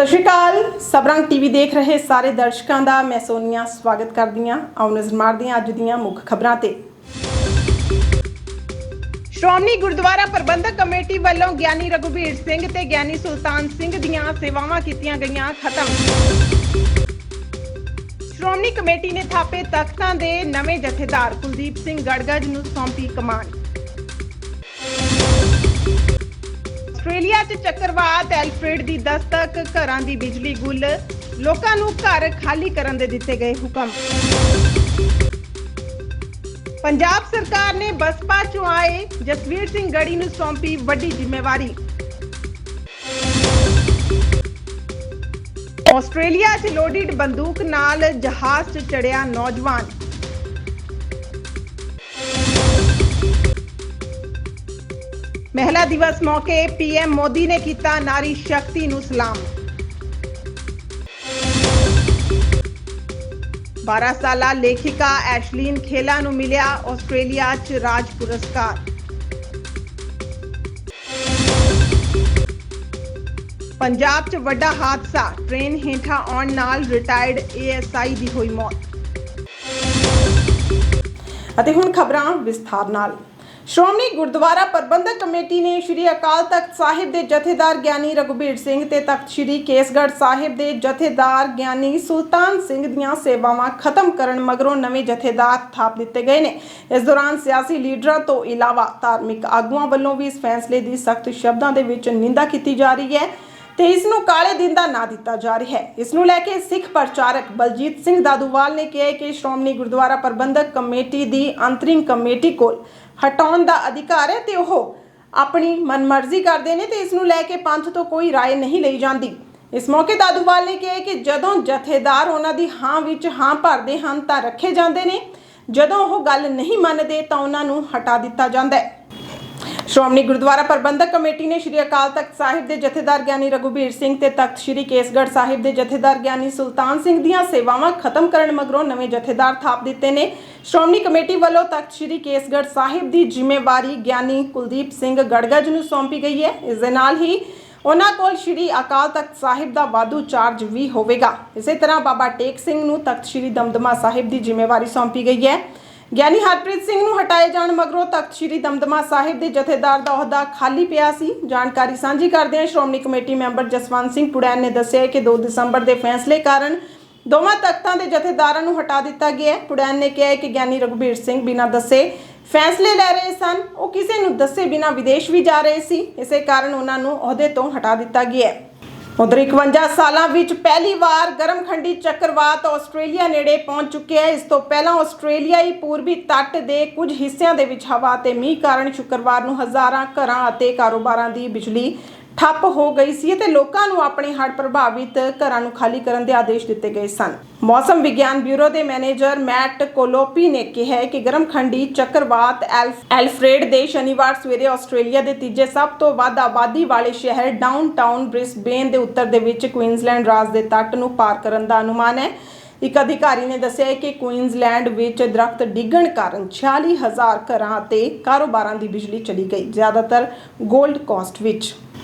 ਸਤਿ ਸ਼੍ਰੀ ਅਕਾਲ। ਸਬਰੰਗ ਟੀਵੀ ਦੇਖ ਰਹੇ ਸਾਰੇ ਦਰਸ਼ਕਾਂ ਦਾ ਮੈਂ ਸੋਨੀਆ ਸਵਾਗਤ ਕਰਦੀ ਹਾਂ ਆਓ ਨਜ਼ਰ ਮਾਰਦੇ ਹਾਂ ਅੱਜ ਦੀਆਂ ਮੁੱਖ ਖਬਰਾਂ ਤੇ। ਸ਼੍ਰੋਮਣੀ ਗੁਰਦੁਆਰਾ ਪ੍ਰਬੰਧਕ ਕਮੇਟੀ ਵੱਲੋਂ ਗਿਆਨੀ ਰਘੁਬੀਰ ਸਿੰਘ ਤੇ ਗਿਆਨੀ ਸੁਲਤਾਨ ਸਿੰਘ ਦੀਆਂ ਸੇਵਾਵਾਂ ਕੀਤੀਆਂ ਗਈਆਂ ਖਤਮ। ਸ਼੍ਰੋਮਣੀ ਕਮੇਟੀ ਨੇ ਥਾਪੇ ਤਖਤਾਂ ਦੇ ਨਵੇਂ ਜਥੇਦਾਰ ਕੁਲਦੀਪ ਸਿੰਘ ਗੜਗੜ ਨੂੰ ਸੌਂਪੀ ਕਮਾਨ। ਆਸਟ੍ਰੇਲੀਆ 'ਚ ਚੱਕਰਵਾਤ ਐਲਫਰੇਡ ਦੀ ਦਸਤਕ, ਘਰਾਂ ਦੀ ਬਿਜਲੀ ਗੁੱਲ, ਲੋਕਾਂ ਨੂੰ ਘਰ ਖਾਲੀ ਕਰਨ ਦੇ ਦਿੱਤੇ ਗਏ ਹੁਕਮ। ਪੰਜਾਬ ਸਰਕਾਰ ਨੇ ਬਸਪਾ ਚੋਂ ਆਏ ਜਸਵੀਰ ਸਿੰਘ ਗੜੀ ਨੂੰ ਸੌਂਪੀ ਵੱਡੀ ਜ਼ਿੰਮੇਵਾਰੀ। ਆਸਟ੍ਰੇਲੀਆ 'ਚ ਲੋਡਿਡ ਬੰਦੂਕ ਨਾਲ ਜਹਾਜ਼ 'ਚ ਚੜਿਆ ਨੌਜਵਾਨ। ਮਹਿਲਾ ਦਿਵਸ ਮੌਕੇ ਪੀਐਮ ਮੋਦੀ ਨੇ ਕੀਤਾ ਨਾਰੀ ਸ਼ਕਤੀ ਨੂੰ ਸਲਾਮ। 12 ਸਾਲਾ ਲੇਖਿਕਾ ਐਸ਼ਲੀਨ ਖੇਲਾ ਨੂੰ ਮਿਲਿਆ ਆਸਟ੍ਰੇਲੀਆ 'ਚ ਰਾਜ ਪੁਰਸਕਾਰ। ਪੰਜਾਬ 'ਚ ਵੱਡਾ ਹਾਦਸਾ, ਟ੍ਰੇਨ ਹੇਠਾਂ ਆਉਣ ਨਾਲ ਰਿਟਾਇਰਡ ਏਐਸਆਈ ਦੀ ਹੋਈ ਮੌਤ। ਅਤੇ ਹੁਣ ਖਬਰਾਂ ਵਿਸਥਾਰ ਨਾਲ। ਸ਼੍ਰੋਮਣੀ ਗੁਰਦੁਆਰਾ ਪ੍ਰਬੰਧਕ ਕਮੇਟੀ ਨੇ ਸ੍ਰੀ ਅਕਾਲ ਤਖਤ ਸਾਹਿਬ ਦੇ ਜਥੇਦਾਰ ਗਿਆਨੀ ਰਘੁਬੀਰ ਸਿੰਘ ਤੇ ਤਖਤ ਸ੍ਰੀ ਕੇਸਗੜ੍ਹ ਸਾਹਿਬ ਦੇ ਜਥੇਦਾਰ ਗਿਆਨੀ ਸੁਲਤਾਨ ਸਿੰਘ ਦੀਆਂ ਸੇਵਾਵਾਂ ਖਤਮ ਕਰਨ ਮਗਰੋਂ ਨਵੇਂ ਜਥੇਦਾਰ ਥਾਪ ਦਿੱਤੇ ਗਏ ਨੇ। ਇਸ ਦੌਰਾਨ ਸਿਆਸੀ ਲੀਡਰਾਂ ਤੋਂ ਇਲਾਵਾ ਧਾਰਮਿਕ ਆਗੂਆਂ ਵੱਲੋਂ ਵੀ ਇਸ ਫੈਸਲੇ ਦੀ ਸਖਤ ਸ਼ਬਦਾਂ ਦੇ ਵਿੱਚ ਨਿੰਦਾ ਕੀਤੀ ਜਾ ਰਹੀ ਹੈ ਤੇ ਇਸ ਨੂੰ ਕਾਲੇ ਦਿਨ ਦਾ ਨਾਂ ਦਿੱਤਾ ਜਾ ਰਿਹਾ ਹੈ। ਇਸ ਨੂੰ ਲੈ ਕੇ ਸਿੱਖ ਪ੍ਰਚਾਰਕ ਬਲਜੀਤ ਸਿੰਘ ਦਾਦੂਵਾਲ ਨੇ ਕਿਹਾ ਕਿ ਸ਼੍ਰੋਮਣੀ ਗੁਰਦੁਆਰਾ ਪ੍ਰਬੰਧਕ ਕਮੇਟੀ ਦੀ ਅੰਤਰਿਮ ਕਮੇਟੀ ਕੋਲ ਹਟਾਉਣ ਦਾ ਅਧਿਕਾਰ ਹੈ ਤੇ ਉਹ ਆਪਣੀ ਮਨਮਰਜ਼ੀ ਕਰਦੇ ਨੇ ਤੇ ਇਸ ਨੂੰ ਲੈ ਕੇ ਪੰਥ ਤੋਂ ਕੋਈ رائے ਨਹੀਂ ਲਈ ਜਾਂਦੀ ਇਸ ਮੌਕੇ ਦਾਦੂਵਾਲ ਨੇ ਕਿਹਾ ਕਿ ਜਦੋਂ ਜਥੇਦਾਰ ਉਹਨਾਂ ਦੀ ਹਾਂ ਵਿੱਚ ਹਾਂ ਭਰਦੇ ਹਨ ਤਾਂ ਰੱਖੇ ਜਾਂਦੇ ਨੇ ਜਦੋਂ ਉਹ ਗੱਲ ਨਹੀਂ ਮੰਨਦੇ ਤਾਂ ਉਹਨਾਂ ਨੂੰ ਹਟਾ ਦਿੱਤਾ ਜਾਂਦਾ ਹੈ ਸ਼੍ਰੋਮਣੀ ਗੁਰਦੁਆਰਾ ਪ੍ਰਬੰਧਕ ਕਮੇਟੀ ਨੇ ਸ਼੍ਰੀ ਅਕਾਲ ਤਖਤ ਸਾਹਿਬ ਦੇ ਜਥੇਦਾਰ ਗਿਆਨੀ ਰਘੁਬੀਰ ਸਿੰਘ ਤੇ ਤਖਤ ਸ਼੍ਰੀ ਕੇਸਗੜ੍ਹ ਸਾਹਿਬ ਦੇ ਜਥੇਦਾਰ ਗਿਆਨੀ ਸੁਲਤਾਨ ਸਿੰਘ ਦੀਆਂ ਸੇਵਾਵਾਂ ਖਤਮ ਕਰਨ ਮਗਰੋਂ ਨਵੇਂ ਜਥੇਦਾਰ ਥਾਪ ਦਿੱਤੇ ਨੇ। ਸ਼੍ਰੋਮਣੀ ਕਮੇਟੀ ਵੱਲੋਂ ਤਖਤ ਸ਼੍ਰੀ ਕੇਸਗੜ੍ਹ ਸਾਹਿਬ ਦੀ ਜ਼ਿੰਮੇਵਾਰੀ ਗਿਆਨੀ ਕੁਲਦੀਪ ਸਿੰਘ ਗੜਗਜ ਨੂੰ ਸੌਂਪੀ ਗਈ ਹੈ। ਇਸ ਦੇ ਨਾਲ ਹੀ ਉਹਨਾਂ ਕੋਲ ਸ਼੍ਰੀ ਅਕਾਲ ਤਖਤ ਸਾਹਿਬ ਦਾ ਵਾਧੂ ਚਾਰਜ ਵੀ ਹੋਵੇਗਾ। ਇਸੇ ਤਰ੍ਹਾਂ ਬਾਬਾ ਟੇਕ ਸਿੰਘ ਨੂੰ ਤਖਤ ਸ਼੍ਰੀ ਦਮਦਮਾ ਸਾਹਿਬ ਦੀ ਜ਼ਿੰਮੇਵਾਰੀ ਸੌਂਪੀ ਗਈ ਹੈ। ਗਿਆਨੀ ਹਰਪ੍ਰੀਤ ਸਿੰਘ ਨੂੰ ਹਟਾਏ ਜਾਣ ਮਗਰੋਂ ਤਖਤ ਸ੍ਰੀ ਦਮਦਮਾ ਸਾਹਿਬ ਦੇ ਜਥੇਦਾਰ ਦਾ ਅਹੁਦਾ ਖਾਲੀ ਪਿਆ ਸੀ। ਜਾਣਕਾਰੀ ਸਾਂਝੀ ਕਰਦਿਆਂ ਸ਼੍ਰੋਮਣੀ ਕਮੇਟੀ ਮੈਂਬਰ ਜਸਵੰਤ ਸਿੰਘ ਪੁੜੈਨ ਨੇ ਦੱਸਿਆ ਕਿ 2 ਦਸੰਬਰ ਦੇ ਫੈਸਲੇ ਕਾਰਨ ਦੋਵਾਂ ਤਖਤਾਂ ਦੇ ਜਥੇਦਾਰਾਂ ਨੂੰ ਹਟਾ ਦਿੱਤਾ ਗਿਆ ਹੈ। ਪੁੜੈਨ ਨੇ ਕਿਹਾ ਕਿ ਗਿਆਨੀ ਰਘੁਬੀਰ ਸਿੰਘ ਬਿਨਾਂ ਦੱਸੇ ਫੈਸਲੇ ਲੈ ਰਹੇ ਸਨ। ਉਹ ਕਿਸੇ ਨੂੰ ਦੱਸੇ ਬਿਨਾਂ ਵਿਦੇਸ਼ ਵੀ ਜਾ ਰਹੇ ਸੀ। ਇਸੇ ਕਾਰਨ ਉਹਨਾਂ ਨੂੰ ਅਹੁਦੇ ਤੋਂ ਹਟਾ ਦਿੱਤਾ ਗਿਆ ਹੈ। ਉਧਰ 51 ਸਾਲਾਂ ਵਿੱਚ ਪਹਿਲੀ ਵਾਰ ਗਰਮਖੰਡੀ ਚੱਕਰਵਾਤ ਆਸਟ੍ਰੇਲੀਆ ਨੇੜੇ ਪਹੁੰਚ ਚੁੱਕਿਆ ਹੈ। ਇਸ ਤੋਂ ਪਹਿਲਾਂ ਆਸਟ੍ਰੇਲੀਆਈ ਪੂਰਬੀ ਤੱਟ ਦੇ ਕੁਝ ਹਿੱਸਿਆਂ ਦੇ ਵਿੱਚ ਹਵਾ ਤੇ ਮੀਂਹ ਕਾਰਨ ਸ਼ੁੱਕਰਵਾਰ ਨੂੰ ਹਜ਼ਾਰਾਂ ਘਰਾਂ ਅਤੇ ਕਾਰੋਬਾਰਾਂ ਦੀ ਬਿਜਲੀ ਠੱਪ ਹੋ ਗਈ ਸੀ ਤੇ ਲੋਕਾਂ ਨੂੰ ਆਪਣੇ ਹੜ੍ਹ ਪ੍ਰਭਾਵਿਤ ਘਰਾਂ ਨੂੰ ਖਾਲੀ ਕਰਨ ਦੇ ਆਦੇਸ਼ ਦਿੱਤੇ ਗਏ ਸਨ। ਮੌਸਮ ਵਿਗਿਆਨ ਬਿਊਰੋ ਦੇ ਮੈਨੇਜਰ ਮੈਟ ਕੋਲੋਪੀ ਨੇ ਕਿਹਾ ਹੈ ਕਿ ਗਰਮਖੰਡੀ ਚੱਕਰਵਾਤ ਐਲਫ ਐਲਫਰੇਡ ਦੇ ਸ਼ਨੀਵਾਰ ਸਵੇਰੇ ਆਸਟ੍ਰੇਲੀਆ ਦੇ ਤੀਜੇ ਸਭ ਤੋਂ ਵੱਧ ਆਬਾਦੀ ਵਾਲੇ ਸ਼ਹਿਰ ਡਾਊਨਟਾਊਨ ਬ੍ਰਿਸਬੇਨ ਦੇ ਉੱਤਰ ਦੇ ਵਿੱਚ ਕੁਈਨਜ਼ਲੈਂਡ ਰਾਜ ਦੇ ਤੱਟ ਨੂੰ ਪਾਰ ਕਰਨ ਦਾ ਅਨੁਮਾਨ ਹੈ। ਇੱਕ ਅਧਿਕਾਰੀ ਨੇ ਦੱਸਿਆ ਕਿ ਕੁਈਨਜ਼ਲੈਂਡ ਵਿੱਚ ਦਰਖਤ ਡਿੱਗਣ ਕਾਰਨ 46000 ਘਰਾਂ ਅਤੇ ਕਾਰੋਬਾਰਾਂ ਦੀ ਬਿਜਲੀ ਚਲੀ ਗਈ, ਜ਼ਿਆਦਾਤਰ 골ਡ ਕੋਸਟ ਵਿੱਚ।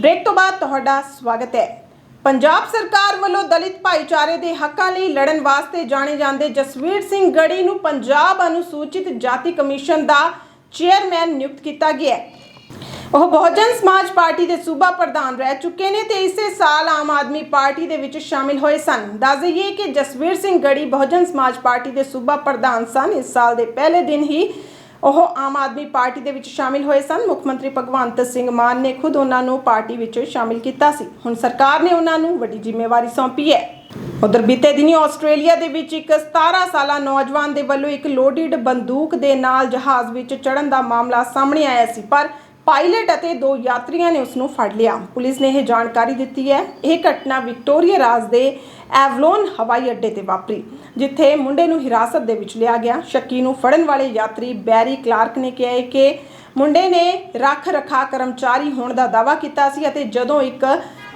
ਬ੍ਰੇਕ ਤੋਂ ਬਾਅਦ ਤੁਹਾਡਾ ਸਵਾਗਤ ਹੈ। ਪੰਜਾਬ ਸਰਕਾਰ ਵੱਲੋਂ ਦਲਿਤ ਭਾਈਚਾਰੇ ਦੇ ਹੱਕਾਂ ਲਈ ਲੜਨ ਵਾਸਤੇ ਜਾਣੇ ਜਾਂਦੇ ਜਸਵੀਰ ਸਿੰਘ ਗੜੀ ਨੂੰ ਪੰਜਾਬ ਅਨੁਸੂਚਿਤ ਜਾਤੀ ਕਮਿਸ਼ਨ ਦਾ ਚੇਅਰਮੈਨ ਨਿਯੁਕਤ ਕੀਤਾ ਗਿਆ ਹੈ। ਉਹ ਬਹੁਜਨ ਸਮਾਜ ਪਾਰਟੀ ਦੇ ਸੂਬਾ ਪ੍ਰਧਾਨ ਰਹਿ ਚੁੱਕੇ ਨੇ ਤੇ ਇਸੇ ਸਾਲ ਆਮ ਆਦਮੀ ਪਾਰਟੀ ਦੇ ਵਿੱਚ ਸ਼ਾਮਿਲ ਹੋਏ ਸਨ। ਦੱਸ ਦਈਏ ਕਿ ਜਸਵੀਰ ਸਿੰਘ ਗੜੀ ਬਹੁਜਨ ਸਮਾਜ ਪਾਰਟੀ ਦੇ ਸੂਬਾ ਪ੍ਰਧਾਨ ਸਨ। ਇਸ ਸਾਲ ਦੇ ਪਹਿਲੇ ਦਿਨ ਹੀ ਉਹ ਆਮ ਆਦਮੀ ਪਾਰਟੀ ਦੇ ਵਿੱਚ ਸ਼ਾਮਿਲ ਹੋਏ ਸਨ। ਮੁੱਖ ਮੰਤਰੀ ਭਗਵੰਤ ਸਿੰਘ ਮਾਨ ਨੇ ਖੁਦ ਉਹਨਾਂ ਨੂੰ ਪਾਰਟੀ ਵਿੱਚ ਸ਼ਾਮਿਲ ਕੀਤਾ ਸੀ। ਹੁਣ ਸਰਕਾਰ ਨੇ ਉਹਨਾਂ ਨੂੰ ਵੱਡੀ ਜ਼ਿੰਮੇਵਾਰੀ ਸੌਂਪੀ ਹੈ। ਉਧਰ ਬੀਤੇ ਦਿਨੀ ਆਸਟ੍ਰੇਲੀਆ ਦੇ ਵਿੱਚ ਇੱਕ 17 ਸਾਲਾ ਨੌਜਵਾਨ ਦੇ ਵੱਲੋਂ ਇੱਕ ਲੋਡਿਡ ਬੰਦੂਕ ਦੇ ਨਾਲ ਜਹਾਜ਼ ਵਿੱਚ ਚੜ੍ਹਨ ਦਾ ਮਾਮਲਾ ਸਾਹਮਣੇ ਆਇਆ ਸੀ। ਪਰ ਪਾਇਲਟ ਅਤੇ ਦੋ ਯਾਤਰੀਆਂ ਨੇ ਉਸ ਨੂੰ ਫੜ ਲਿਆ। ਪੁਲਿਸ ਨੇ ਇਹ ਜਾਣਕਾਰੀ ਦਿੱਤੀ ਹੈ। ਇਹ ਘਟਨਾ ਵਿਕਟੋਰੀਆ ਰਾਜ ਦੇ ਐਵਲੋਨ ਹਵਾਈ ਅੱਡੇ ਤੇ ਵਾਪਰੀ, ਜਿੱਥੇ ਮੁੰਡੇ ਨੂੰ ਹਿਰਾਸਤ ਦੇ ਵਿੱਚ ਲਿਆ ਗਿਆ। ਸ਼ੱਕੀ ਨੂੰ ਫੜਨ ਵਾਲੇ ਯਾਤਰੀ ਬੈਰੀ ਕਲਾਰਕ ਨੇ ਕਿਹਾ ਹੈ ਕਿ ਮੁੰਡੇ ਨੇ ਰੱਖ ਰਖਾ ਕਰਮਚਾਰੀ ਹੋਣ ਦਾ ਦਾਅਵਾ ਕੀਤਾ ਸੀ ਅਤੇ ਜਦੋਂ ਇੱਕ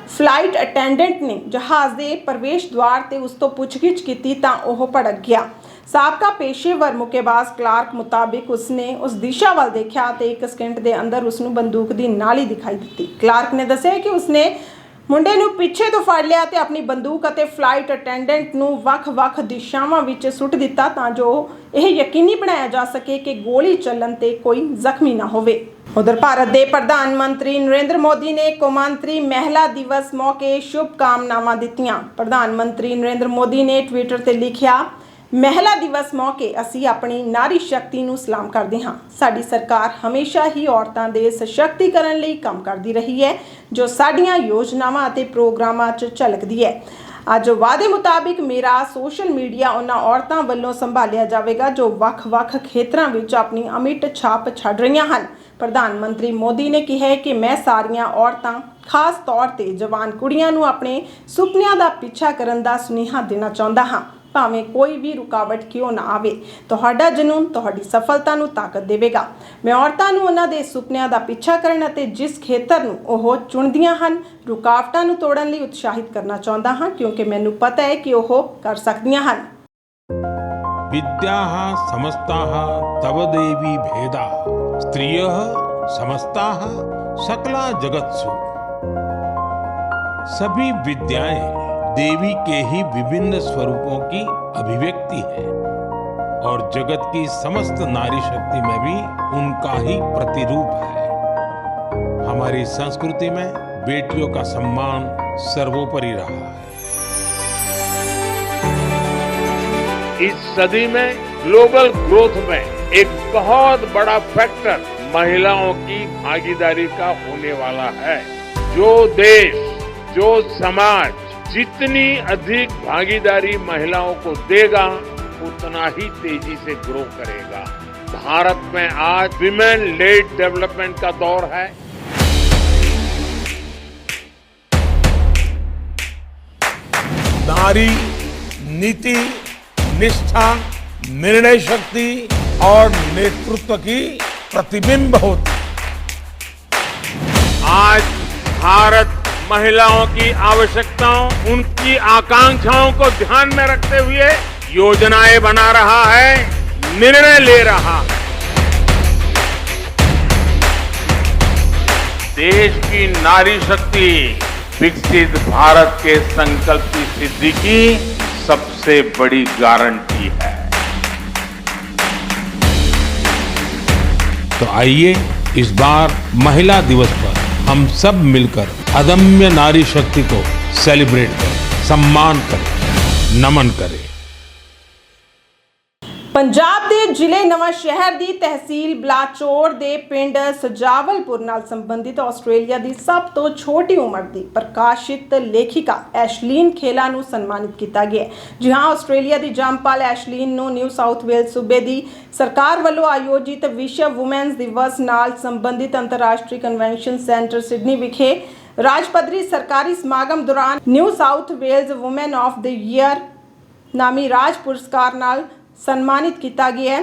ਫਲਾਈਟ ਅਟੈਂਡੈਂਟ ਨੇ ਜਹਾਜ਼ ਦੇ ਪ੍ਰਵੇਸ਼ ਦੁਆਰ ਤੇ ਉਸ ਤੋਂ ਪੁੱਛਗਿੱਛ ਕੀਤੀ ਤਾਂ ਉਹ ਭੜਕ ਗਿਆ। ਸਾਬਕਾ ਪੇਸ਼ੇਵਰ ਮੁੱਕੇਬਾਜ਼ ਕਲਾਰਕ ਮੁਤਾਬਿਕ ਉਸਨੇ ਉਸ ਦਿਸ਼ਾ ਵੱਲ ਦੇਖਿਆ ਤੇ ਇੱਕ ਸਕਿੰਟ ਦੇ ਅੰਦਰ ਉਸ ਨੂੰ ਬੰਦੂਕ ਦੀ ਨਾਲੀ ਦਿਖਾਈ ਦਿੱਤੀ। ਕਲਾਰਕ ਨੇ ਦੱਸਿਆ ਕਿ ਉਸਨੇ ਮੁੰਡੇ ਨੂੰ ਪਿੱਛੇ ਤੋਂ ਫੜ ਲਿਆ ਤੇ ਆਪਣੀ ਬੰਦੂਕ ਅਤੇ ਫਲਾਈਟ ਅਟੈਂਡੈਂਟ ਨੂੰ ਵੱਖ-ਵੱਖ ਦਿਸ਼ਾਵਾਂ ਵਿੱਚ ਸੁੱਟ ਦਿੱਤਾ ਤਾਂ ਜੋ ਇਹ ਯਕੀਨੀ ਬਣਾਇਆ ਜਾ ਸਕੇ ਕਿ ਗੋਲੀ ਚੱਲਣ ਤੇ ਕੋਈ ਜ਼ਖਮੀ ਨਾ ਹੋਵੇ। ਉਧਰ ਭਾਰਤ ਦੇ ਪ੍ਰਧਾਨ ਮੰਤਰੀ ਨਰਿੰਦਰ ਮੋਦੀ ਨੇ ਕੌਮਾਂਤਰੀ ਮਹਿਲਾ ਦਿਵਸ ਮੌਕੇ ਸ਼ੁਭ ਕਾਮਨਾਵਾਂ ਦਿੱਤੀਆਂ। ਪ੍ਰਧਾਨ ਮੰਤਰੀ ਨਰਿੰਦਰ ਮੋਦੀ ਨੇ ਟਵਿੱਟਰ ਤੇ ਲਿਖਿਆ ਮਹਿਲਾ ਦਿਵਸ ਮੌਕੇ ਅਸੀਂ ਆਪਣੀ ਨਾਰੀ ਸ਼ਕਤੀ ਨੂੰ ਸਲਾਮ ਕਰਦੇ ਹਾਂ। ਸਾਡੀ ਸਰਕਾਰ ਹਮੇਸ਼ਾ ਹੀ ਔਰਤਾਂ ਦੇ ਸਸ਼ਕਤੀਕਰਨ ਲਈ ਕੰਮ ਕਰਦੀ ਰਹੀ ਹੈ, ਜੋ ਸਾਡੀਆਂ ਯੋਜਨਾਵਾਂ ਅਤੇ ਪ੍ਰੋਗਰਾਮਾਂ 'ਚ ਝਲਕਦੀ ਹੈ। ਅੱਜ ਵਾਅਦੇ ਮੁਤਾਬਿਕ ਮੇਰਾ ਸੋਸ਼ਲ ਮੀਡੀਆ ਉਹਨਾਂ ਔਰਤਾਂ ਵੱਲੋਂ ਸੰਭਾਲਿਆ ਜਾਵੇਗਾ, ਜੋ ਵੱਖ-ਵੱਖ ਖੇਤਰਾਂ ਵਿੱਚ ਆਪਣੀ ਅਮਿੱਟ ਛਾਪ ਛੱਡ ਰਹੀਆਂ ਹਨ। ਪ੍ਰਧਾਨ ਮੰਤਰੀ ਮੋਦੀ ਨੇ ਕਿਹਾ ਕਿ ਮੈਂ ਸਾਰੀਆਂ ਔਰਤਾਂ, ਖਾਸ ਤੌਰ ਤੇ ਜਵਾਨ ਕੁੜੀਆਂ ਨੂੰ ਆਪਣੇ ਸੁਪਨਿਆਂ ਦਾ ਪਿੱਛਾ ਕਰਨ ਦਾ ਸੁਨੇਹਾ ਦੇਣਾ ਚਾਹੁੰਦਾ ਹਾਂ। ਭਾਵੇਂ ਕੋਈ ਵੀ ਰੁਕਾਵਟ ਕਿਉਂ ਨਾ ਆਵੇ ਤੁਹਾਡਾ ਜਨੂਨ ਤੁਹਾਡੀ ਸਫਲਤਾ ਨੂੰ ਤਾਕਤ ਦੇਵੇਗਾ ਮੈਂ ਔਰਤਾਂ ਨੂੰ ਉਹਨਾਂ ਦੇ ਸੁਪਨਿਆਂ ਦਾ ਪਿੱਛਾ ਕਰਨ ਅਤੇ ਜਿਸ ਖੇਤਰ ਨੂੰ ਉਹ ਚੁਣਦੀਆਂ ਹਨ ਰੁਕਾਵਟਾਂ ਨੂੰ ਤੋੜਨ ਲਈ ਉਤਸ਼ਾਹਿਤ ਕਰਨਾ ਚਾਹੁੰਦਾ ਹਾਂ ਕਿਉਂਕਿ ਮੈਨੂੰ ਪਤਾ ਹੈ ਕਿ ਉਹ ਕਰ ਸਕਦੀਆਂ ਹਨ विद्याः समस्ताः तव देवी भेदाः स्त्रियः समस्ताः सकला जगत्सु सभी विद्याएं देवी के ही विभिन्न स्वरूपों की अभिव्यक्ति है। और जगत की समस्त नारी शक्ति में भी उनका ही प्रतिरूप है। हमारी संस्कृति में बेटियों का सम्मान सर्वोपरि रहा है। इस सदी में ग्लोबल ग्रोथ में एक बहुत बड़ा फैक्टर महिलाओं की भागीदारी का होने वाला है। जो देश, जो समाज जितनी अधिक भागीदारी महिलाओं को देगा उतना ही तेज़ी से ग्रो करेगा। भारत में आज विमेन लेड डेवलपमेंट का दौर है। नारी नीति निष्ठा निर्णय शक्ति और नेतृत्व की प्रतिबिंब होती। आज भारत महिलाओं की आवश्यकताओं, उनकी आकांक्षाओं को ध्यान में रखते हुए योजनाएँ बना रहा है, निर्णय ले रहा है। देश की नारी शक्ति, विकसित भारत के संकल्प की सिद्धि की सबसे बड़ी गारंटी है। तो आइए इस बार महिला दिवस पर हम सब मिलकर अदम्य नारी शक्ति को सेलिब्रेट करें सम्मान करें नमन करें ਪੰਜਾਬ ਦੇ ਜ਼ਿਲ੍ਹੇ ਨਵਾਂ ਸ਼ਹਿਰ ਦੀ ਤਹਿਸੀਲ ਬਲਾਚੌਰ ਦੇ ਪਿੰਡ ਸਜਾਵਲਪੁਰ ਨਾਲ ਸੰਬੰਧਿਤ ਆਸਟ੍ਰੇਲੀਆ ਦੀ ਸਭ ਤੋਂ ਛੋਟੀ ਉਮਰ ਦੀ ਪ੍ਰਕਾਸ਼ਿਤ ਲੇਖਿਕਾ ਐਸ਼ਲੀਨ ਖੇਲਾ ਨੂੰ ਸਨਮਾਨਿਤ ਕੀਤਾ ਗਿਆ ਹੈ। ਜੀ ਹਾਂ ਆਸਟ੍ਰੇਲੀਆ ਦੀ ਜੰਮਪਲ ਐਸ਼ਲੀਨ ਨੂੰ ਨਿਊ ਸਾਊਥ ਵੇਲਸ ਸੂਬੇ ਦੀ ਸਰਕਾਰ ਵੱਲੋਂ ਆਯੋਜਿਤ ਵਿਸ਼ਵ ਔਮਨਸ ਦਿਵਸ ਨਾਲ ਸੰਬੰਧਿਤ ਅੰਤਰਰਾਸ਼ਟਰੀ ਕਨਵੈਨਸ਼ਨ ਸੈਂਟਰ ਸਿਡਨੀ ਵਿਖੇ ਰਾਜ ਪੱਧਰੀ ਸਰਕਾਰੀ ਸਮਾਗਮ ਦੌਰਾਨ New South Wales woman of the year ਨਾਮੀ ਰਾਜ ਪੁਰਸਕਾਰ ਨਾਲ ਸਨਮਾਨਿਤ ਕੀਤਾ ਗਿਆ ਹੈ।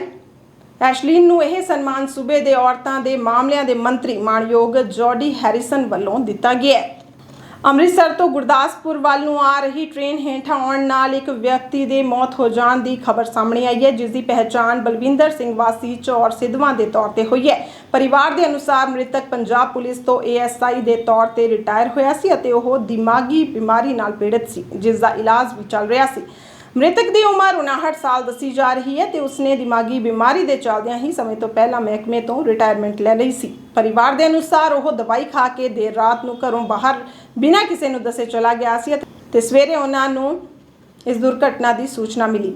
ਐਸ਼ਲੀਨ ਨੂੰ ਇਹ ਸਨਮਾਨ ਸੂਬੇ ਦੇ ਔਰਤਾਂ ਦੇ ਮਾਮਲਿਆਂ ਦੇ ਮੰਤਰੀ ਮਾਨਯੋਗ ਜੋਡੀ ਹੈਰਿਸਨ ਵੱਲੋਂ ਦਿੱਤਾ ਗਿਆ ਹੈ। ਅੰਮ੍ਰਿਤਸਰ ਤੋਂ ਗੁਰਦਾਸਪੁਰ ਵੱਲ ਨੂੰ ਆ ਰਹੀ ਟ੍ਰੇਨ ਹੇਠਾਂ ਆਉਣ ਨਾਲ ਇੱਕ ਵਿਅਕਤੀ ਦੇ ਮੌਤ ਹੋ ਜਾਣ ਦੀ ਖਬਰ ਸਾਹਮਣੇ ਆਈ ਹੈ ਜਿਸ ਦੀ ਪਹਿਚਾਣ ਬਲਵਿੰਦਰ ਸਿੰਘ ਵਾਸੀ ਚੌਰ ਸਿੱਧਵਾਂ ਦੇ ਤੌਰ ਤੇ ਹੋਈ ਹੈ। ਪਰਿਵਾਰ ਦੇ ਅਨੁਸਾਰ ਮ੍ਰਿਤਕ ਪੰਜਾਬ ਪੁਲਿਸ ਤੋਂ ਏਐਸਆਈ ਦੇ ਤੌਰ ਤੇ ਰਿਟਾਇਰ ਹੋਇਆ ਸੀ ਅਤੇ ਉਹ ਦਿਮਾਗੀ ਬਿਮਾਰੀ ਨਾਲ ਪੀੜਤ ਸੀ ਜਿਸ ਦਾ ਇਲਾਜ ਵੀ ਚੱਲ ਰਿਹਾ ਸੀ। ਮ੍ਰਿਤਕ ਦੀ ਉਮਰ 59 ਸਾਲ ਦੱਸੀ ਜਾ ਰਹੀ ਹੈ ਤੇ ਉਸਨੇ ਦਿਮਾਗੀ ਬਿਮਾਰੀ ਦੇ ਚੱਲਦਿਆਂ ਹੀ ਸਮੇਂ ਤੋਂ ਪਹਿਲਾਂ ਮਹਿਕਮੇ ਤੋਂ ਰਿਟਾਇਰਮੈਂਟ ਲੈ ਲਈ ਸੀ। ਪਰਿਵਾਰ ਦੇ ਅਨੁਸਾਰ ਉਹ ਦਵਾਈ ਖਾ ਕੇ ਦੇਰ ਰਾਤ ਨੂੰ ਘਰੋਂ ਬਾਹਰ ਬਿਨਾਂ ਕਿਸੇ ਨੂੰ ਦੱਸੇ ਚਲਾ ਗਿਆ ਸੀ ਤੇ ਸਵੇਰੇ ਉਹਨਾਂ ਨੂੰ ਇਸ ਦੁਰਘਟਨਾ ਦੀ ਸੂਚਨਾ ਮਿਲੀ।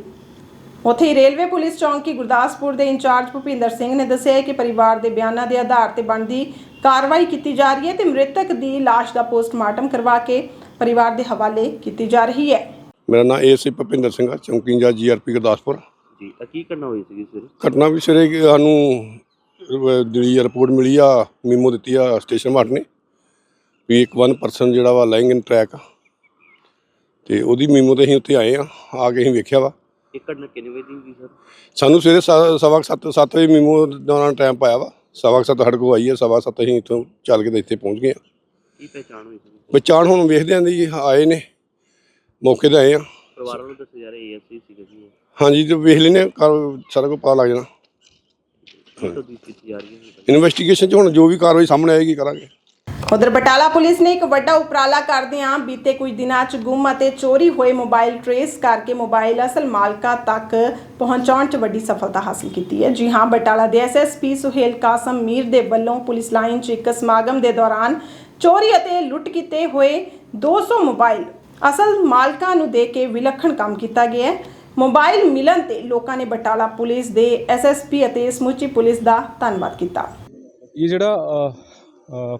ਉੱਥੇ ਹੀ ਰੇਲਵੇ ਪੁਲਿਸ ਚੌਂਕੀ ਗੁਰਦਾਸਪੁਰ ਦੇ ਇੰਚਾਰਜ ਭੁਪਿੰਦਰ ਸਿੰਘ ਨੇ ਦੱਸਿਆ ਕਿ ਪਰਿਵਾਰ ਦੇ ਬਿਆਨਾਂ ਦੇ ਆਧਾਰ ਤੇ ਬਣਦੀ ਕਾਰਵਾਈ ਕੀਤੀ ਜਾ ਰਹੀ ਹੈ ਤੇ ਮ੍ਰਿਤਕ ਦੀ ਲਾਸ਼ ਦਾ ਪੋਸਟਮਾਰਟਮ ਕਰਵਾ ਕੇ ਪਰਿਵਾਰ ਦੇ ਹਵਾਲੇ ਕੀਤੀ ਜਾ ਰਹੀ ਹੈ। ਮੇਰਾ ਨਾਮ ਏਸੀ ਭਪਿੰਦਰ ਸਿੰਘ ਆ ਚੌਂਕੀ ਇੰਚਾਰਜ ਜੀਆਰਪੀ ਗੁਰਦਾਸਪੁਰ। ਜੀ ਇਹ ਕੀ ਕਰਨਾ ਹੋਈ ਸੀਗੀ ਸਵੇਰੇ? ਘਟਨਾ ਵੀ ਸਿਰੇ ਸਾਨੂੰ ਜਿਹੜੀ ਰਿਪੋਰਟ ਮਿਲੀ ਆ ਮੀਮੋ ਦਿੱਤੀ ਆ ਸਟੇਸ਼ਨ ਮਾਰਟ ਨੇ ਵੀ ਇੱਕ ਵਨ ਪਰਸਨ ਜਿਹੜਾ ਵਾ ਲਾਈਂਗ ਇਨ ਟਰੈਕ ਤੇ ਉਹਦੀ ਮੀਮੋ ਤੇ ਅਸੀਂ ਉੱਥੇ ਆਏ ਆ ਆ ਕੇ ਅਸੀਂ ਵੇਖਿਆ ਵਾ। ਇਹ ਘਟਨਾ ਕਿੰਨੇ ਵਜੇ ਦੀ ਹੋਈ ਸਰ? ਸਾਨੂੰ ਸਵੇਰੇ ਸ- ਸਵਾ ਕੁ ਸੱਤ ਸੱਤ ਵਜੇ ਮੀਮੋ ਦਾ ਟਾਈਮ ਪਾਇਆ ਵਾ। ਸਵਾ ਕੁ ਸੱਤ ਸਾਡੇ ਕੋਲ ਆਈ ਹੈ ਸਵਾ ਸੱਤ ਅਸੀਂ ਇੱਥੋਂ ਚੱਲ ਕੇ ਇੱਥੇ ਪਹੁੰਚ ਗਏ ਆ। ਕੀ ਪਹਿਚਾਣ ਹੋਈ ਸਰ ਪਛਾਣ ਹੁਣ ਵੇਖਦੇ ਆਂ ਜੀ ਆਏ ਨੇ। ਮੌਕੇ ਤੇ ਆਏ ਆ। ਪਰਿਵਾਰ ਵੱਲੋਂ ਦੱਸਿਆ ਜਾ ਰਿਹਾ ਏਐਸਸੀ ਸੀਗਾ ਜੀ। ਹਾਂਜੀ ਤੇ ਵੇਖ ਲੈਨੇ ਸਾਰਾ ਕੁਝ ਪਤਾ ਲੱਗ ਜਾਣਾ। ਕੀ ਤਸਦੀਕ ਕੀਤੀ ਜਾ ਰਹੀ ਹੈ ਇਨਵੈਸਟੀਗੇਸ਼ਨ 'ਚ ਹੁਣ ਜੋ ਵੀ ਕਾਰਵਾਈ ਸਾਹਮਣੇ ਆਏਗੀ ਕਰਾਂਗੇ। ਉਧਰ ਬਟਾਲਾ ਪੁਲਿਸ ਨੇ ਇੱਕ ਵੱਡਾ ਉਪਰਾਲਾ ਕਰਦਿਆਂ ਬੀਤੇ ਕੁਝ ਦਿਨਾਂ 'ਚ ਗੁੰਮ ਅਤੇ ਚੋਰੀ ਹੋਏ ਮੋਬਾਈਲ ਟਰੇਸ ਕਰਕੇ ਮੋਬਾਈਲ ਅਸਲ ਮਾਲਕਾਂ ਤੱਕ ਪਹੁੰਚਾਉਣ 'ਚ ਵੱਡੀ ਸਫਲਤਾ ਹਾਸਲ ਕੀਤੀ ਹੈ। ਜੀ ਹਾਂ ਬਟਾਲਾ ਦੇ ਐਸਐਸਪੀ ਸੁਹੇਲ ਕਾਸਮ ਮੀਰ ਦੇ ਵੱਲੋਂ ਪੁਲਿਸ ਲਾਈਨ 'ਚ ਇੱਕ ਸਮਾਗਮ ਦੇ ਦੌਰਾਨ ਚੋਰੀ ਅਤੇ ਲੁੱਟ ਕੀਤੇ ਹੋਏ 200 ਮੋਬਾਈਲ ਅਸਲ ਮਾਲਕਾਂ ਨੂੰ ਦੇ ਕੇ ਵਿਲੱਖਣ ਕੰਮ ਕੀਤਾ ਗਿਆ ਹੈ। ਮੋਬਾਈਲ ਮਿਲਣ ਤੇ ਲੋਕਾਂ ਨੇ ਬਟਾਲਾ ਪੁਲਿਸ ਦੇ ਐਸਐਸਪੀ ਅਤੇ ਸਮੁੱਚੀ ਪੁਲਿਸ ਦਾ ਧੰਨਵਾਦ ਕੀਤਾ। ਇਹ ਜਿਹੜਾ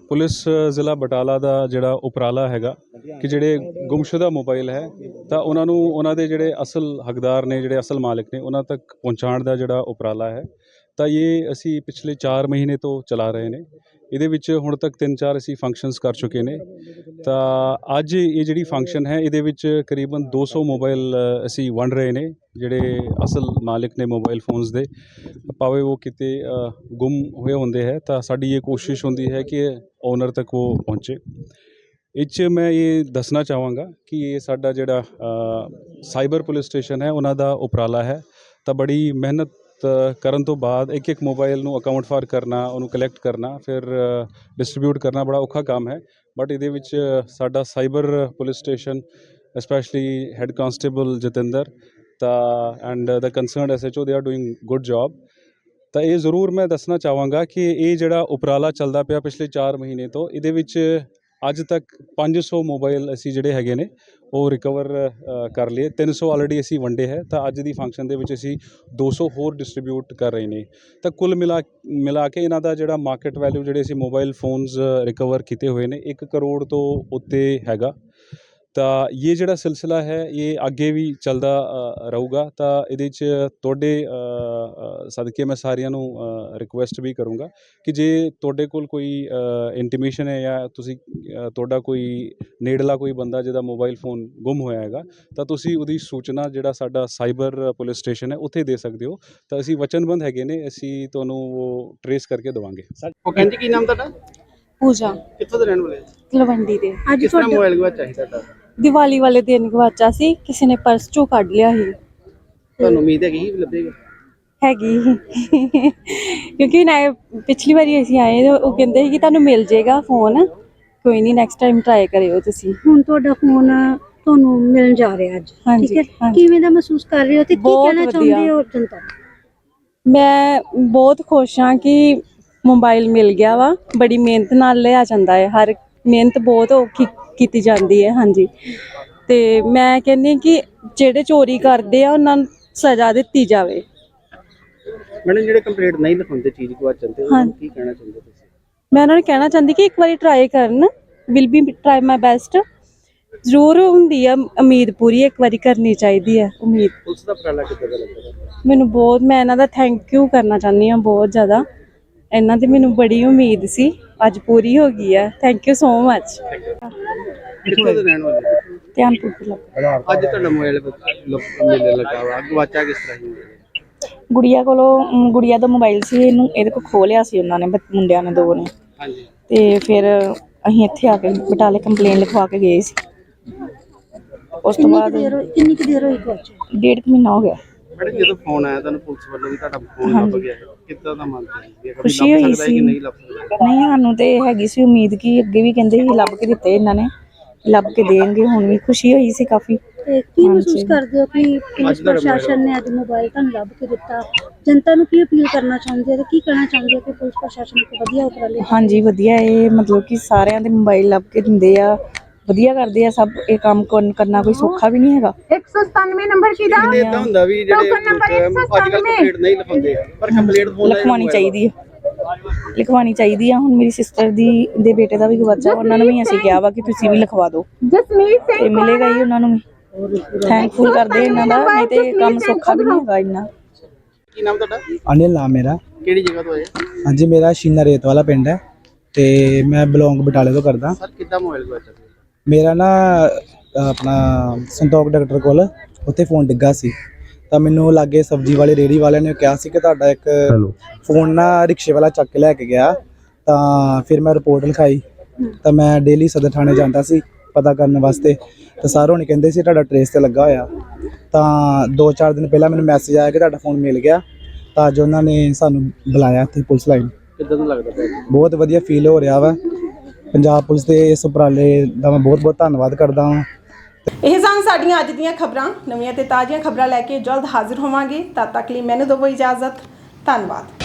ਪੁਲਿਸ ਜ਼ਿਲ੍ਹਾ ਬਟਾਲਾ ਦਾ ਜਿਹੜਾ ਉਪਰਾਲਾ ਹੈਗਾ ਕਿ ਜਿਹੜੇ ਗੁੰਮਸ਼ੁਦਾ ਮੋਬਾਈਲ ਹੈ, ਤਾਂ ਉਹਨਾਂ ਨੂੰ ਉਹਨਾਂ ਦੇ ਜਿਹੜੇ ਅਸਲ ਹੱਕਦਾਰ ਨੇ, ਜਿਹੜੇ ਅਸਲ ਮਾਲਕ ਨੇ, ਉਹਨਾਂ ਤੱਕ ਪਹੁੰਚਾਉਣ ਦਾ ਜਿਹੜਾ ਉਪਰਾਲਾ ਹੈ, ਤਾਂ ਇਹ ਅਸੀਂ ਪਿਛਲੇ 4 ਮਹੀਨੇ ਤੋਂ ਚਲਾ ਰਹੇ ਨੇ। ਇਹਦੇ ਵਿੱਚ ਹੁਣ ਤੱਕ 3-4 ਅਸੀਂ ਫੰਕਸ਼ਨਸ ਕਰ ਚੁੱਕੇ ਨੇ। ਤਾਂ ਅੱਜ ਇਹ ਜਿਹੜੀ ਫੰਕਸ਼ਨ ਹੈ ਇਹਦੇ ਵਿੱਚ ਕਰੀਬਨ 200 ਮੋਬਾਈਲ ਅ, ਅਸੀਂ ਵੰਡ ਰਹੇ ਨੇ ਜਿਹੜੇ ਅਸਲ ਮਾਲਕ ਨੇ ਮੋਬਾਈਲ ਫੋਨਸ ਦੇ। ਭਾਵੇਂ ਉਹ ਕਿਤੇ ਗੁੰਮ ਹੋਏ ਹੁੰਦੇ ਹੈ ਤਾਂ ਸਾਡੀ ਇਹ ਕੋਸ਼ਿਸ਼ ਹੁੰਦੀ ਹੈ ਕਿ ਓਨਰ ਤੱਕ ਉਹ ਪਹੁੰਚੇ। ਇਹ 'ਚ ਮੈਂ ਇਹ ਦੱਸਣਾ ਚਾਹਾਂਗਾ ਕਿ ਇਹ ਸਾਡਾ ਜਿਹੜਾ ਸਾਈਬਰ ਪੁਲਿਸ ਸਟੇਸ਼ਨ ਹੈ ਉਹਨਾਂ ਦਾ ਉਪਰਾਲਾ ਹੈ। ਤਾਂ ਬੜੀ ਮਿਹਨਤ ਅ, ਕਰਨ ਤੋਂ ਬਾਅਦ ਇੱਕ ਇੱਕ ਮੋਬਾਈਲ ਨੂੰ ਅਕਾਊਂਟ ਫਾਰ ਕਰਨਾ ਉਹਨੂੰ ਕਲੈਕਟ ਕਰਨਾ ਫਿਰ ਡਿਸਟ੍ਰੀਬਿਊਟ ਕਰਨਾ ਬੜਾ ਔਖਾ ਕੰਮ ਹੈ। ਬਟ ਇਹਦੇ ਵਿੱਚ ਸਾਡਾ cyber police station specially head constable Jatinder ਤਾਂ and the concerned SHO they are doing good job ਤਾਂ ਇਹ ਜ਼ਰੂਰ ਮੈਂ ਦੱਸਣਾ ਚਾਹਾਂਗਾ ਕਿ ਇਹ ਜਿਹੜਾ ਉਪਰਾਲਾ ਚੱਲਦਾ ਪਿਆ ਪਿਛਲੇ 4 ਮਹੀਨੇ ਤੋਂ ਇਹਦੇ ਵਿੱਚ ਅੱਜ ਤੱਕ 500 ਮੋਬਾਈਲ ਅਸੀਂ ਜਿਹੜੇ ਹੈਗੇ ਨੇ, ਉਹ ਰਿਕਵਰ ਕਰ ਲਏ। 300 ਆਲਰੇਡੀ ਅਸੀਂ ਵੰਡੇ ਹੈ, ਤਾਂ ਅੱਜ ਦੀ ਫੰਕਸ਼ਨ ਦੇ ਵਿੱਚ ਅਸੀਂ 200 ਹੋਰ ਡਿਸਟ੍ਰੀਬਿਊਟ ਕਰ ਰਹੇ ਨੇ। ਤਾਂ ਕੁੱਲ ਮਿਲਾ ਮਿਲਾ ਕੇ ਇਹਨਾਂ ਦਾ ਜਿਹੜਾ ਮਾਰਕੀਟ ਵੈਲਿਊ ਜਿਹੜੇ ਅਸੀਂ ਮੋਬਾਈਲ ਫੋਨਸ ਰਿਕਵਰ ਕੀਤੇ ਹੋਏ ਨੇ 1 ਕਰੋੜ ਤੋਂ ਉੱਤੇ ਹੈਗਾ। ਤਾਂ ਇਹ ਜਿਹੜਾ ਸਿਲਸਿਲਾ ਹੈ ਇਹ ਅੱਗੇ ਵੀ ਚੱਲਦਾ ਰਹੂਗਾ। ਤਾਂ ਇਹਦੇ 'ਚ ਤੁਹਾਡੇ ਸਦਕੇ ਮੈਂ ਸਾਰਿਆਂ ਨੂੰ ਰਿਕੁਐਸਟ ਵੀ ਕਰੂੰਗਾ ਕਿ ਜੇ ਤੁਹਾਡੇ ਕੋਲ ਕੋਈ ਇੰਟੀਮੇਸ਼ਨ ਹੈ ਜਾਂ ਤੁਸੀਂ ਤੁਹਾਡਾ ਕੋਈ ਨੇੜਲਾ ਕੋਈ ਬੰਦਾ ਜਿਹਦਾ ਮੋਬਾਈਲ ਫੋਨ ਗੁੰਮ ਹੋਇਆ ਹੈਗਾ ਤਾਂ ਤੁਸੀਂ ਉਹਦੀ ਸੂਚਨਾ ਜਿਹੜਾ ਸਾਡਾ ਸਾਈਬਰ ਪੁਲਿਸ ਸਟੇਸ਼ਨ ਹੈ ਉੱਥੇ ਦੇ ਸਕਦੇ ਹੋ। ਤਾਂ ਅਸੀਂ ਵਚਨਬੰਦ ਹੈਗੇ ਨੇ ਅਸੀਂ ਤੁਹਾਨੂੰ ਉਹ ਟਰੇਸ ਕਰਕੇ ਦੇਵਾਂਗੇ। ਉਹ ਕਹਿੰਦੀ ਕੀ ਨਾਮ ਤੁਹਾਡਾ? ਪੂਜਾ। ਕਿੱਥੋਂ ਦੇ ਰਹਿਣ ਵਾਲੇ ਤਲਵੰਡੀ ਦੇ। ਅੱਜ ਤੁਹਾਡਾ ਮੋਬਾਈਲ ਗਵਾ ਚਾਹੀਦਾ ਤੁਹਾਡਾ? ਦੀਵਾਲੀ ਵਾਲੇ ਦਿਨ ਗਵਾਚਾ ਸੀ ਕਿਸੇ ਨੇ ਪਰਸ ਚੋਂ ਕੱਢ ਲਿਆ ਸੀ। ਤੁਹਾਨੂੰ ਉਮੀਦ ਹੈਗੀ ਕਿ ਲੱਭੇਗਾ? ਹੈਗੀ। ਕਿਉਂਕਿ ਨਾ ਪਿਛਲੀ ਵਾਰੀ ਅਸੀਂ ਆਏ ਤੇ ਉਹ ਕਹਿੰਦੇ ਸੀ ਕਿ ਤੁਹਾਨੂੰ ਮਿਲ ਜਾਏਗਾ ਫੋਨ। ਕੋਈ ਨਹੀਂ ਨੈਕਸਟ ਟਾਈਮ ਟਰਾਈ ਕਰਿਓ ਤੁਸੀਂ। ਹੁਣ ਤੁਹਾਡਾ ਫੋਨ ਤੁਹਾਨੂੰ ਮਿਲਣ ਜਾ ਰਿਹਾ ਅੱਜ। ਹਾਂਜੀ, ਠੀਕ ਹੈ? ਹਾਂਜੀ। ਕਿਵੇਂ ਦਾ ਮਹਿਸੂਸ ਕਰ ਰਹੇ ਹੋ ਤੇ ਕੀ ਬਹੁਤ ਕਹਿਣਾ ਵਧੀਆ। ਚਾਹੁੰਦੇ ਹੋ ਜਨਤਾ ਨੂੰ ਮੈਂ ਬਹੁਤ ਖੁਸ਼ ਹਾਂ ਕਿ ਮੋਬਾਈਲ ਮਿਲ ਗਿਆ ਵਾ। ਬੜੀ ਮਿਹਨਤ ਨਾਲ ਲਿਆ ਜਾਂਦਾ ਹੈ। ਹਰ ਮਿਹਨਤ ਬਹੁਤ ਔਖੀ ਕੀਤੀ ਜਾਂਦੀ ਹੈ ਹਾਂਜੀ। ਤੇ ਮੈਂ ਕਹਿੰਦੀ ਕਿ ਜਿਹੜੇ ਚੋਰੀ ਕਰਦੇ ਆ ਉਹਨਾਂ ਨੂੰ ਸਜ਼ਾ ਦਿੱਤੀ ਜਾਵੇ। ਮੈਡਮ ਜਿਹੜੇ ਕੰਪਲੀਟ ਨਹੀਂ ਲਿਖਾਉਂਦੇ ਚੀਜ਼ ਗਵਾ ਜਾਂਦੇ ਉਹਨਾਂ ਨੂੰ। ਕੀ ਕਹਿਣਾ ਚਾਹੁੰਦੇ ਤੁਸੀਂ? ਮੈਂ ਉਹਨਾਂ ਨੂੰ ਕਹਿਣਾ ਚਾਹੁੰਦੀ ਕਿ ਇੱਕ ਵਾਰੀ ਟਰਾਈ ਕਰਨ। Will be try my best ਜ਼ਰੂਰ ਹੁੰਦੀ ਆ ਉਮੀਦ ਪੂਰੀ ਇੱਕ ਵਾਰੀ ਕਰਨੀ ਚਾਹੀਦੀ ਹੈ ਉਮੀਦ। ਪੁਲਿਸ ਦਾ ਉਪਰਾਲਾ ਕਿੱਦਾਂ ਦਾ ਲੱਗਦਾ? ਮੈਨੂੰ ਬਹੁਤ ਮੈਂ ਇਹਨਾਂ ਦਾ ਥੈਂਕ ਯੂ ਕਰਨਾ ਚਾਹੁੰਦੀ ਹਾਂ ਬਹੁਤ ਜ਼ਿਆਦਾ। ਇਹਨਾਂ ਦੀ ਮੈਨੂੰ ਬੜੀ ਉਮੀਦ ਸੀ ਅੱਜ ਪੂਰੀ ਹੋ ਗਈ ਹੈ ਥੈਂਕ ਯੂ ਸੋ ਮਚ ਕਿੱਥੋਂ ਦੇ ਰਹਿਣ ਵਾਲੇ? ਧਿਆਨਪੁਰ ਤੋਂ ਲੱਗਾ। ਅੱਜ ਤੁਹਾਡਾ ਮੋਬਾਈਲ ਮਿਲਣ ਲੱਗਾ ਵਾ। ਗਵਾਚਾ ਕਿਸ ਤਰ੍ਹਾਂ ਹੀ ਗੁੜੀਆ ਕੋਲੋਂ ਅਮ, ਗੁੜੀਆ ਦਾ ਮੋਬਾਈਲ ਸੀ ਇਹਨੂੰ ਇਹਦੇ ਕੋਲ ਖੋਹ ਲਿਆ ਸੀ ਉਹਨਾਂ ਨੇ ਬੱਚ- ਮੁੰਡਿਆਂ ਨੇ ਦੋ ਨੇ। ਹਾਂਜੀ। ਤੇ ਫਿਰ ਅਸੀਂ ਇੱਥੇ ਆ ਕੇ ਬਟਾਲੇ ਕੰਪਲੇਨ ਲਿਖਵਾ ਕੇ ਗਏ ਸੀ। ਉਸ ਤੋਂ ਬਾਅਦ ਕਿੰਨੀ ਕੁ ਦੇਰ ਹੋਈ ਡੇਢ ਕੁ ਮਹੀਨਾ ਹੋ ਗਿਆ। ਮੈਡਮ ਜਦੋਂ ਫੋਨ ਆਇਆ ਤੁਹਾਨੂੰ ਪੁਲਿਸ ਵੱਲੋਂ ਵੀ ਤੁਹਾਡਾ ਫੋਨ ਲੱਭ ਗਿਆ ਹੈ ਕਿੱਦਾਂ ਦਾ ਮਨ ਸੀ? ਵੀ ਅਗਰ ਖੁਸ਼ੀ ਲੱਭ ਹੋਈ ਸਕਦਾ ਹੈ ਕਿ ਸੀ। ਨਹੀਂ ਲੱਭ ਸਕਦਾ? ਨਹੀਂ ਸਾਨੂੰ ਤੇ ਹੈਗੀ ਸੀ ਉਮੀਦ ਕਿ ਅੱਗੇ ਵੀ ਕਹਿੰਦੇ ਸੀ ਲੱਭ ਕੇ ਦਿੱਤੇ ਇਹਨਾਂ ਨੇ ਲੱਭ ਕੇ ਦੇਣਗੇ ਹੁਣ ਵੀ ਖੁਸ਼ੀ ਹੋਈ ਸੀ ਕਾਫੀ। ਤੇ ਕੀ ਮਹਿਸੂਸ ਹਾਂਜੀ। ਕਰਦੇ ਹੋ ਕਿ ਪੁਲਿਸ ਤੁਹਾਡਾ ਪ੍ਰਸ਼ਾਸਨ ਨੇ ਅੱਜ ਮੋਬਾਈਲ ਤੁਹਾਨੂੰ ਲੱਭ ਕੇ ਦਿੱਤਾ? ਜਨਤਾ ਨੂੰ ਕੀ ਅਪੀਲ ਕਰਨਾ ਚਾਹੁੰਦੇ ਹੋ ਤੇ ਕੀ ਕਹਿਣਾ ਚਾਹੁੰਦੇ ਹੋ ਕਿ ਪੁਲਿਸ ਪ੍ਰਸ਼ਾਸਨ ਇੱਕ ਵਧੀਆ ਉਪਰਾਲੇ ਹਾਂਜੀ ਵਧੀਆ ਇਹ ਮਤਲਬ ਕਿ ਸਾਰਿਆਂ ਦੇ ਮੋਬਾਈਲ ਲੱਭ ਕੇ ਦਿੰਦੇ ਆ ਵਧੀਆ ਕਰਦੇ ਆ ਸਭ ਇਹ ਕੰਮ ਕਰਨ- ਕਰਨਾ ਕੋਈ ਸੌਖਾ ਵੀ ਨਹੀਂ ਹੈਗਾ। ਕਿਤੇ ਇਦਾਂ ਹੁੰਦਾ ਵੀ ਜਿਹੜੇ ਅੱਜ ਕੱਲ ਕੰਪਲੀਟ ਨਹੀਂ ਲਿਖਾਉਂਦੇ ਪਰ ਕੰਪਲੀਟ ਫੋਨ ਲਿਖਵਾਉਣੀ ਚਾਹੀਦੀ ਹੈ ਲਿਖਵਾਉਣੀ ਚਾਹੀਦੀ ਆ। ਹੁਣ ਮੇਰੀ ਸਿਸਟਰ ਦੀ ਦੇ ਬੇਟੇ ਦਾ ਵੀ ਗਵਾਚਾ ਉਹਨਾਂ ਨੂੰ ਵੀ ਅਸੀਂ ਕਿਹਾ ਵਾ ਕਿ ਤੁਸੀਂ ਵੀ ਲਿਖਵਾ ਦਿਓ। ਤੇ ਮਿਲੇਗਾ ਹੀ ਉਹਨਾਂ ਨੂੰ ਵੀ। ਥੈਂਕਫੁਲ ਕਰਦੇ ਇਹਨਾਂ ਦਾ ਨਹੀਂ ਤੇ ਕੰਮ ਸੌਖਾ ਵੀ ਨਹੀਂ ਹੈਗਾ ਇੰਨਾ। ਕੀ ਨਾਮ ਤੁਹਾਡਾ? ਅਨਿਲ ਨਾਮ ਮੇਰਾ। ਕਿਹੜੀ ਜਗ੍ਹਾ ਤੋਂ ਆਏ? ਹਾਂਜੀ ਮੇਰਾ ਸ਼ੀਨਾ ਰੇਤ ਵਾਲਾ ਪਿੰਡ ਹੈ ਤੇ ਮੈਂ ਬਿਲੋਂਗ ਬਟਾਲੇ ਤੋਂ ਕਰਦਾ। ਸਰ ਕਿੱਦਾਂ ਮੋਬਾਈਲ ਗਵਾਚਿਆ ਮੇਰਾ ਨਾ ਆਪਣਾ ਸੰਤੋਖ ਡਾਕਟਰ ਕੋਲ ਉੱਥੇ ਫੋਨ ਡਿੱਗਾ ਸੀ। ਤਾਂ ਮੈਨੂੰ ਲਾਗੇ ਸਬਜ਼ੀ ਵਾਲੇ ਰੇੜੀ ਵਾਲਿਆਂ ਨੇ ਕਿਹਾ ਸੀ ਕਿ ਤੁਹਾਡਾ ਇੱਕ ਫੋਨ ਨਾ ਰਿਕਸ਼ੇ ਵਾਲਾ ਚੱਕ ਕੇ ਲੈ ਕੇ ਗਿਆ। ਤਾਂ ਫਿਰ ਮੈਂ ਰਿਪੋਰਟ ਲਿਖਾਈ। ਤਾਂ ਮੈਂ ਡੇਲੀ ਸਦਰ ਥਾਣੇ ਜਾਂਦਾ ਸੀ ਪਤਾ ਕਰਨ ਵਾਸਤੇ। ਤਾਂ ਸਰ ਹੋਣੀ ਕਹਿੰਦੇ ਸੀ ਤੁਹਾਡਾ ਟਰੇਸ ਤੇ ਲੱਗਾ ਹੋਇਆ। ਤਾਂ 2-4 ਦਿਨ ਪਹਿਲਾਂ ਮੈਨੂੰ ਮੈਸੇਜ ਆਇਆ ਕਿ ਤੁਹਾਡਾ ਫੋਨ ਮਿਲ ਗਿਆ। ਤਾਂ ਅੱਜ ਉਹਨਾਂ ਨੇ ਸਾਨੂੰ ਬੁਲਾਇਆ ਇੱਥੇ ਪੁਲਿਸ ਲਾਈਨ ਕਿੱਦਾਂ ਦਾ ਲੱਗਦਾ ਬਹੁਤ ਵਧੀਆ ਫੀਲ ਹੋ ਰਿਹਾ ਵਾ। ਪੰਜਾਬ ਪੁਲਿਸ ਦੇ ਇਸ ਉਪਰਾਲੇ ਦਾ ਮੈਂ ਬਹੁਤ ਬਹੁਤ ਧੰਨਵਾਦ ਕਰਦਾ ਹਾਂ। ਇਹ ਸਨ ਸਾਡੀਆਂ ਅੱਜ ਦੀਆਂ ਖਬਰਾਂ। ਨਵੀਆਂ ਤੇ ਤਾਜ਼ੀਆਂ ਖਬਰਾਂ ਲੈ ਕੇ ਜਲਦ ਹਾਜ਼ਰ ਹੋਵਾਂਗੇ। ਤਦ ਤੱਕ ਲਈ ਮੈਨੂੰ ਦਿਓ ਇਜਾਜ਼ਤ। ਧੰਨਵਾਦ।